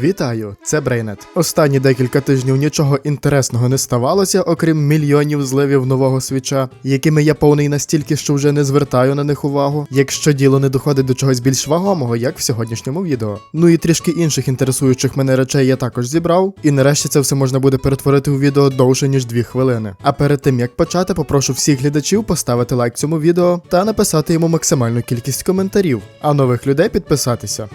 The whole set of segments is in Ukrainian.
Вітаю, це Брейнет. Останні декілька тижнів нічого інтересного не ставалося, окрім мільйонів зливів нового свіча, якими я повний настільки, що вже не звертаю на них увагу, якщо діло не доходить до чогось більш вагомого, як в сьогоднішньому відео. Ну і трішки інших інтересуючих мене речей я також зібрав, і нарешті це все можна буде перетворити у відео довше ніж 2 хвилини. А перед тим як почати, попрошу всіх глядачів поставити лайк цьому відео та написати йому максимальну кількість коментарів, а нових людей підписатися.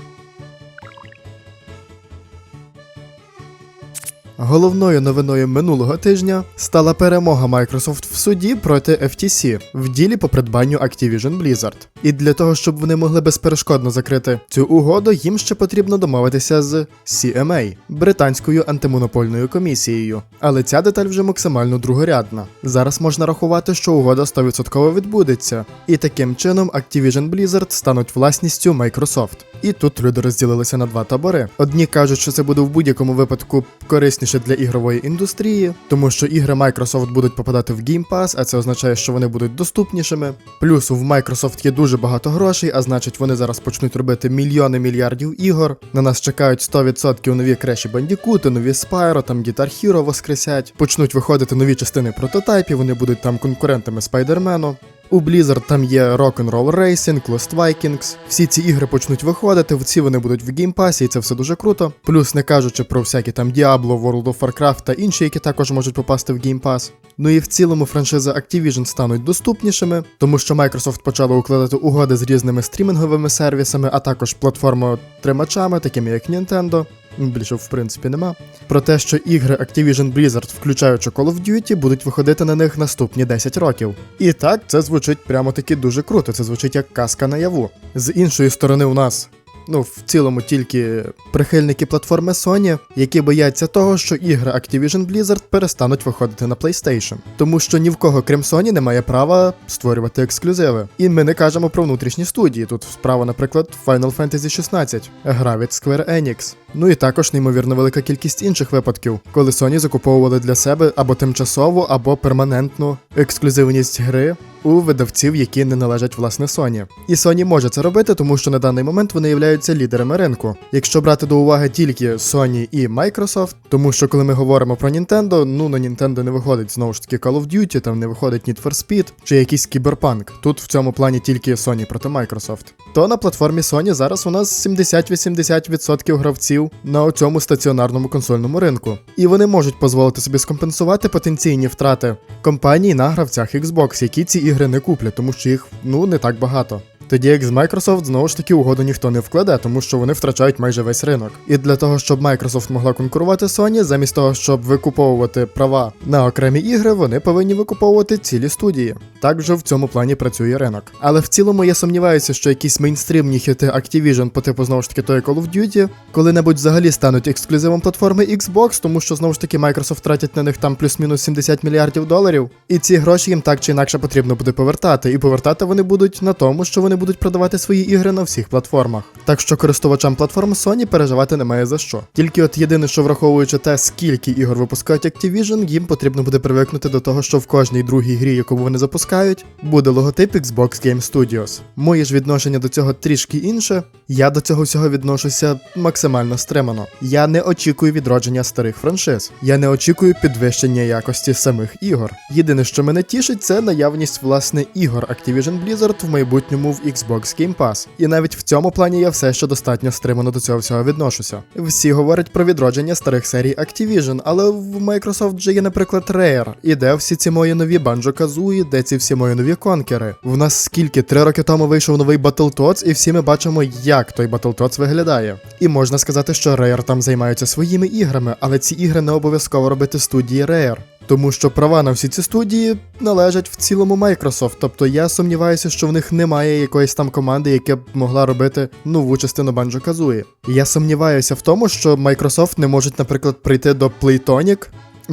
Головною новиною минулого тижня стала перемога Microsoft в суді проти FTC в ділі по придбанню Activision Blizzard. І для того, щоб вони могли безперешкодно закрити цю угоду, їм ще потрібно домовитися з CMA, британською антимонопольною комісією. Але ця деталь вже максимально другорядна. Зараз можна рахувати, що угода 100% відбудеться, і таким чином Activision Blizzard стануть власністю Microsoft. І тут люди розділилися на два табори. Одні кажуть, що це буде в будь-якому випадку корисніше для ігрової індустрії, тому що ігри Microsoft будуть попадати в Game Pass, а це означає, що вони будуть доступнішими. Плюс у Microsoft є дуже багато грошей, а значить вони зараз почнуть робити мільйони мільярдів ігор. На нас чекають 100% нові Crash Bandicoot, нові Spyro, там Guitar Hero воскресять. Почнуть виходити нові частини прототайпів, вони будуть там конкурентами Спайдермену. У Blizzard там є Rock'n'Roll Racing, Lost Vikings. Всі ці ігри почнуть виходити, всі вони будуть в геймпасі, і це все дуже круто. Плюс не кажучи про всякі там Diablo, World of Warcraft та інші, які також можуть попасти в геймпас. Ну і в цілому франшизи Activision стануть доступнішими, тому що Microsoft почала укладати угоди з різними стрімінговими сервісами, а також платформотримачами, такими як Nintendo. Більше, в принципі, нема. Про те, що ігри Activision Blizzard, включаючи Call of Duty, будуть виходити на них наступні 10 років. І так, це звучить прямо таки дуже круто, це звучить як казка наяву. З іншої сторони, у нас. Ну, в цілому тільки прихильники платформи Sony, які бояться того, що ігри Activision Blizzard перестануть виходити на PlayStation. Тому що ні в кого, крім Sony, немає права створювати ексклюзиви. І ми не кажемо про внутрішні студії. Тут справа, наприклад, Final Fantasy 16, гра від Square Enix. Ну і також неймовірно велика кількість інших випадків, коли Sony закуповували для себе або тимчасову, або перманентну ексклюзивність гри у видавців, які не належать власне Sony. І Sony може це робити, тому що на даний момент вони являються лідерами ринку. Якщо брати до уваги тільки Sony і Microsoft, тому що коли ми говоримо про Nintendo, ну на Nintendo не виходить знову ж таки Call of Duty, там не виходить Need for Speed чи якийсь кіберпанк. Тут в цьому плані тільки Sony проти Microsoft. То на платформі Sony зараз у нас 70-80% гравців на цьому стаціонарному консольному ринку. І вони можуть дозволити собі скомпенсувати потенційні втрати компаній на гравцях Xbox, які ці ігри не куплять, тому що їх ну не так багато. Тоді як з Microsoft знову ж таки угоду ніхто не вкладе, тому що вони втрачають майже весь ринок. І для того, щоб Microsoft могла конкурувати Sony, замість того, щоб викуповувати права на окремі ігри, вони повинні викуповувати цілі студії. Так вже в цьому плані працює ринок. Але в цілому я сумніваюся, що якісь мейнстрімні хіти Activision по типу знову ж таки тої Call of Duty, коли-небудь взагалі стануть ексклюзивом платформи Xbox, тому що знову ж таки Microsoft тратять на них там плюс-мінус 70 мільярдів доларів. І ці гроші їм так чи інакше потрібно буде повертати. І повертати вони будуть на тому, що вони будуть продавати свої ігри на всіх платформах. Так що користувачам платформ Sony переживати немає за що. Тільки от єдине, що враховуючи те, скільки ігор випускають Activision, їм потрібно буде привикнути до того, що в кожній другій грі, яку вони запускають, буде логотип Xbox Game Studios. Моє ж відношення до цього трішки інше. Я до цього всього відношуся максимально стримано. Я не очікую відродження старих франшиз. Я не очікую підвищення якості самих ігор. Єдине, що мене тішить, це наявність власне ігор Activision Blizzard в майбутньому в Xbox Game Pass. І навіть в цьому плані я все ще достатньо стримано до цього всього відношуся. Всі говорять про відродження старих серій Activision, але в Microsoft вже є, наприклад, Rare. І де всі ці мої нові Banjo Kazooie, де ці всі мої нові конкери. В нас скільки три роки тому вийшов новий Battletoads, і всі ми бачимо, як той Battletoads виглядає. І можна сказати, що Rare там займаються своїми іграми, але ці ігри не обов'язково робити студії Rare. Тому що права на всі ці студії належать в цілому Microsoft. Тобто я сумніваюся, що в них немає якоїсь там команди, яка б могла робити нову частину Banjo Kazooie. Я сумніваюся в тому, що Microsoft не можуть, наприклад, прийти до Playtonic,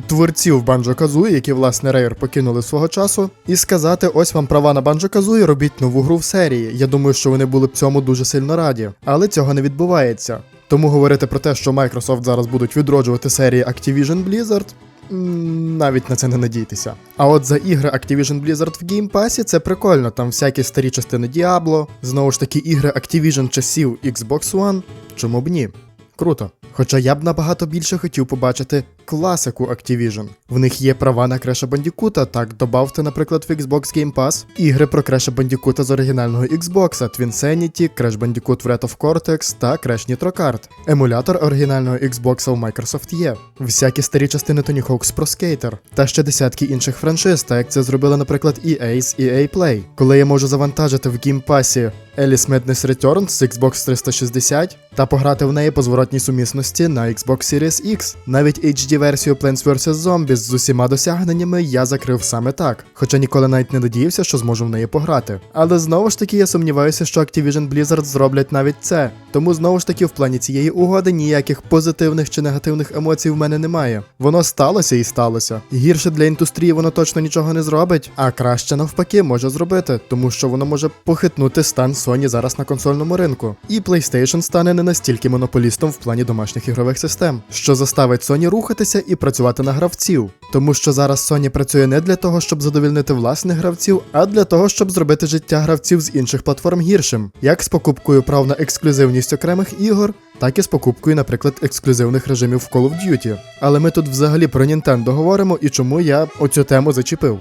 творців Banjo Kazooie, які власне Rare покинули свого часу, і сказати: ось вам права на Banjo Kazooie, робіть нову гру в серії. Я думаю, що вони були б цьому дуже сильно раді. Але цього не відбувається. Тому говорити про те, що Microsoft зараз будуть відроджувати серії Activision Blizzard, навіть на це не надійтеся. А от за ігри Activision Blizzard в Game Pass це прикольно, там всякі старі частини Diablo, знову ж таки ігри Activision часів Xbox One, чому б ні. Круто. Хоча я б набагато більше хотів побачити класику Activision. В них є права на Crash Bandicoot, так добавте, наприклад, в Xbox Game Pass ігри про Crash Bandicoot з оригінального Xbox, Twinsanity, Crash Bandicoot Wrath of Cortex та Crash Nitro Kart. Емулятор оригінального Xbox у Microsoft є. Всякі старі частини Tony Hawk's Pro Skater та ще десятки інших франшиз, так як це зробили, наприклад, EA з EA Play. Коли я можу завантажити в Game Pass Alice Madness Returns з Xbox 360 та пограти в неї по зворотній сумісності на Xbox Series X. Навіть HD-версію Plants vs. Zombies з усіма досягненнями я закрив саме так, хоча ніколи навіть не надіявся, що зможу в неї пограти. Але знову ж таки я сумніваюся, що Activision Blizzard зроблять навіть це. Тому знову ж таки в плані цієї угоди ніяких позитивних чи негативних емоцій в мене немає. Воно сталося і сталося. Гірше для індустрії воно точно нічого не зробить, а краще навпаки може зробити, тому що воно може похитнути стан Sony зараз на консольному ринку. І PlayStation стане не настільки монополістом в плані домашніх ігрових систем, що заставить Sony рухатися і працювати на гравців. Тому що зараз Sony працює не для того, щоб задовільнити власних гравців, а для того, щоб зробити життя гравців з інших платформ гіршим, як з покупкою прав на ексклюзивність окремих ігор, так і з покупкою, наприклад, ексклюзивних режимів в Call of Duty. Але ми тут взагалі про Nintendo говоримо і чому я оцю тему зачепив.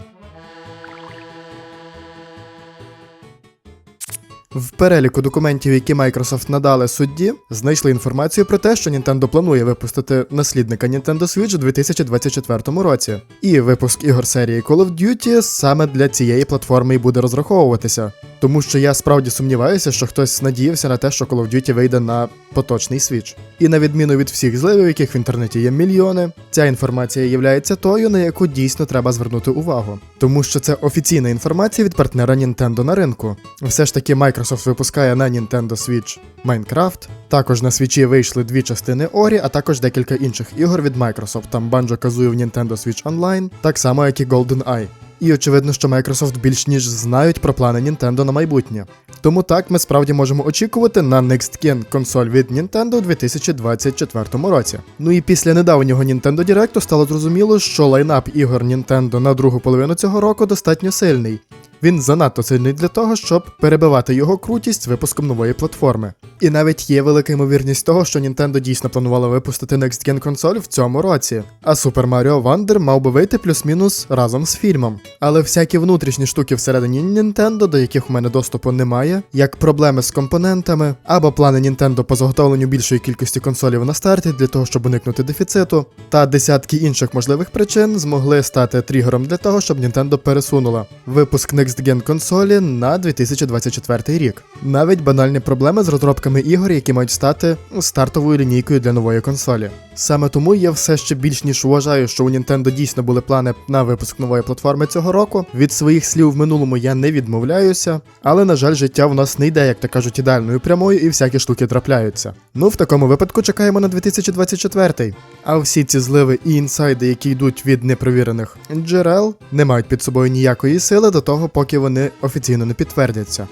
В переліку документів, які Microsoft надали судді, знайшли інформацію про те, що Nintendo планує випустити наслідника Nintendo Switch у 2024 році. І випуск ігор серії Call of Duty саме для цієї платформи і буде розраховуватися. Тому що я справді сумніваюся, що хтось надіявся на те, що Call of Duty вийде на поточний Switch. І на відміну від всіх зливів, яких в інтернеті є мільйони, ця інформація є тою, на яку дійсно треба звернути увагу. Тому що це офіційна інформація від партнера Nintendo на ринку. Все ж таки, Microsoft випускає на Nintendo Switch Minecraft. Також на свічі вийшли дві частини Ori, а також декілька інших ігор від Microsoft. Там Banjo-Kazooie в Nintendo Switch Online, так само як і GoldenEye. І очевидно, що Microsoft більш ніж знають про плани Nintendo на майбутнє. Тому так ми справді можемо очікувати на Next Gen консоль від Nintendo у 2024 році. Ну і після недавнього Nintendo Direct стало зрозуміло, що лайнап ігор Nintendo на другу половину цього року достатньо сильний. Він занадто сильний для того, щоб перебивати його крутість випуском нової платформи. І навіть є велика ймовірність того, що Nintendo дійсно планувала випустити Next Gen консоль в цьому році, а Super Mario Wonder мав би вийти плюс-мінус разом з фільмом. Але всякі внутрішні штуки всередині Nintendo, до яких у мене доступу немає, як проблеми з компонентами, або плани Nintendo по заготовленню більшої кількості консолів на старті для того, щоб уникнути дефіциту, та десятки інших можливих причин змогли стати тригером для того, щоб Nintendo пересунула випуск Next Gen консолі на 2024 рік. Навіть банальні проблеми з розробками ігор, які мають стати стартовою лінійкою для нової консолі. Саме тому я все ще більш ніж вважаю, що у Nintendo дійсно були плани на випуск нової платформи цього року. Від своїх слів в минулому я не відмовляюся, але на жаль, життя в нас не йде, як то кажуть, ідеальною прямою, і всякі штуки трапляються. Ну в такому випадку чекаємо на 2024. А всі ці зливи і інсайди, які йдуть від непровірених джерел, не мають під собою ніякої сили до того, поки вони офіційно не підтвердяться.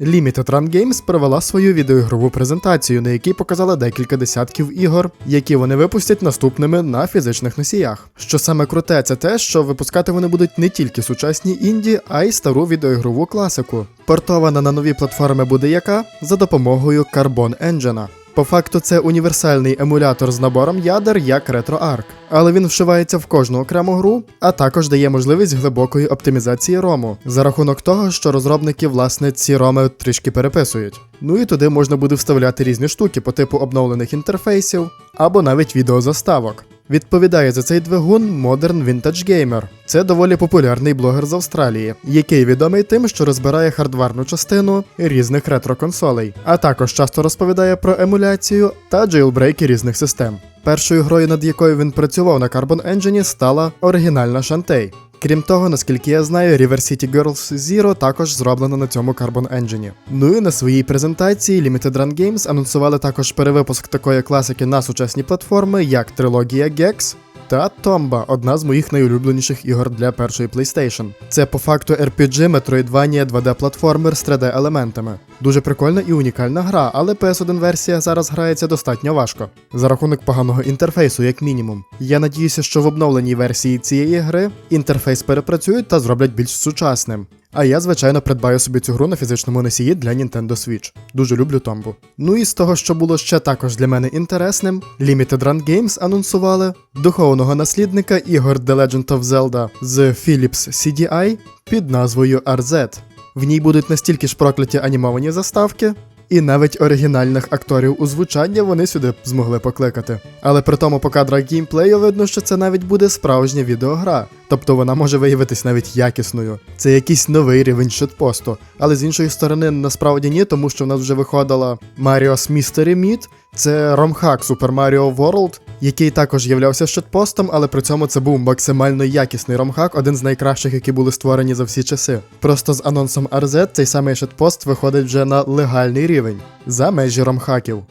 Limited Run Games провела свою відеоігрову презентацію, на якій показала декілька десятків ігор, які вони випустять наступними на фізичних носіях. Що саме круте, це те, що випускати вони будуть не тільки сучасні інді, а й стару відеоігрову класику. Портована на нові платформи буде яка за допомогою Carbon Engine. По факту це універсальний емулятор з набором ядер як RetroArch, але він вшивається в кожну окрему гру, а також дає можливість глибокої оптимізації рому за рахунок того, що розробники власне ці роми трішки переписують. Ну і туди можна буде вставляти різні штуки по типу обновлених інтерфейсів або навіть відеозаставок. Відповідає за цей двигун Modern Vintage Gamer. Це доволі популярний блогер з Австралії, який відомий тим, що розбирає хардварну частину різних ретро-консолей, а також часто розповідає про емуляцію та джейлбрейки різних систем. Першою грою, над якою він працював на Carbon Engine, стала оригінальна Shantae. Крім того, наскільки я знаю, River City Girls Zero також зроблено на цьому Carbon Engine. Ну і на своїй презентації Limited Run Games анонсували також перевипуск такої класики на сучасні платформи, як трилогія Gex та Tomba, одна з моїх найулюбленіших ігор для першої PlayStation. Це по факту RPG Metroidvania 2D платформер з 3D елементами. Дуже прикольна і унікальна гра, але PS1 версія зараз грається достатньо важко. За рахунок поганого інтерфейсу, як мінімум. Я надіюся, що в обновленій версії цієї гри інтерфейс перепрацюють та зроблять більш сучасним. А я, звичайно, придбаю собі цю гру на фізичному носії для Nintendo Switch. Дуже люблю Томбу. Ну і з того, що було ще також для мене інтересним, Limited Run Games анонсували духовного наслідника ігор The Legend of Zelda з Philips CDI під назвою RZ. В ній будуть настільки ж прокляті анімовані заставки, і навіть оригінальних акторів у звучання вони сюди змогли покликати. Але при тому по кадрах геймплею видно, що це навіть буде справжня відеогра, тобто вона може виявитись навіть якісною. Це якийсь новий рівень шитпосту. Але з іншої сторони, насправді ні, тому що в нас вже виходила Mario's Mystery Meat, це ромхак Super Mario World, який також являвся щитпостом, але при цьому це був максимально якісний ромхак, один з найкращих, які були створені за всі часи. Просто з анонсом RZ цей самий щитпост виходить вже на легальний рівень за межі ромхаків.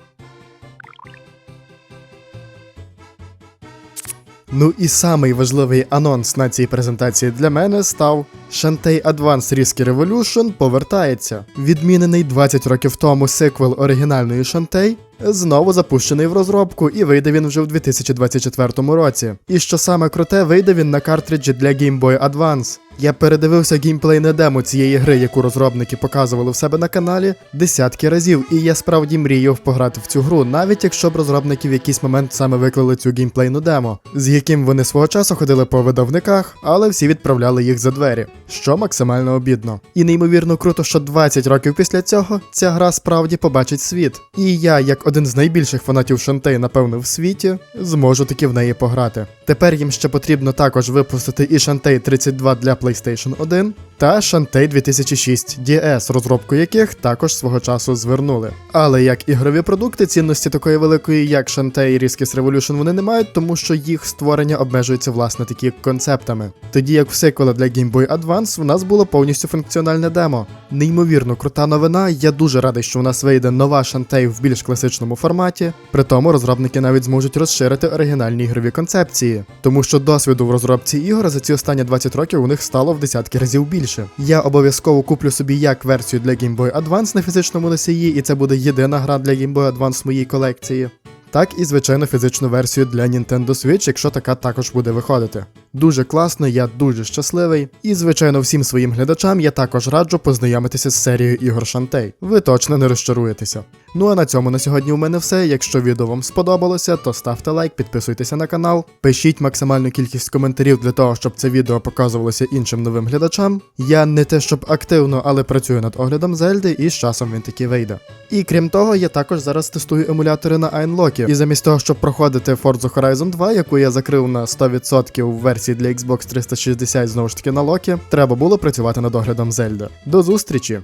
Ну і самий важливий анонс на цій презентації для мене став Shantae Advance Risky Revolution повертається. Відмінений 20 років тому сиквел оригінальної Shantae знову запущений в розробку, і вийде він вже в 2024 році. І що саме круте, вийде він на картриджі для Game Boy Advance. Я передивився геймплейне демо цієї гри, яку розробники показували в себе на каналі, десятки разів, і я справді мріяв пограти в цю гру, навіть якщо б розробники в якийсь момент саме виклали цю геймплейну демо, з яким вони свого часу ходили по видавниках, але всі відправляли їх за двері, що максимально обідно. І неймовірно круто, що 20 років після цього ця гра справді побачить світ. І я, як один з найбільших фанатів Шантей, напевно, в світі, зможу таки в неї пограти. Тепер їм ще потрібно також випустити і Шантей 32 для PlayStation 1 та Shantae 2006 DS, розробку яких також свого часу звернули. Але як ігрові продукти, цінності такої великої, як Shantae і Riskis Revolution, вони не мають, тому що їх створення обмежується власне такі концептами. Тоді як в сиквелі для Game Boy Advance в нас було повністю функціональне демо. Неймовірно крута новина. Я дуже радий, що у нас вийде нова Shantae в більш класичному форматі. При тому розробники навіть зможуть розширити оригінальні ігрові концепції, тому що досвіду в розробці ігор за ці останні 20 років у них стало в десятки разів більше. Я обов'язково куплю собі як версію для Game Boy Advance на фізичному носії, і це буде єдина гра для Game Boy Advance в моїй колекції. Так і звичайно фізичну версію для Nintendo Switch, якщо така також буде виходити. Дуже класно, я дуже щасливий. І, звичайно, всім своїм глядачам я також раджу познайомитися з серією ігор Шантей. Ви точно не розчаруєтеся. Ну а на цьому на сьогодні у мене все. Якщо відео вам сподобалося, то ставте лайк, підписуйтеся на канал, пишіть максимальну кількість коментарів для того, щоб це відео показувалося іншим новим глядачам. Я не те щоб активно, але працюю над оглядом Зельди, і з часом він таки вийде. І крім того, я також зараз тестую емулятори на Айнлокі. І замість того, щоб проходити Forza Horizon 2, яку я закрив на 100% в версії для Xbox 360 знову ж таки на Локі, треба було працювати над оглядом Зельди. До зустрічі!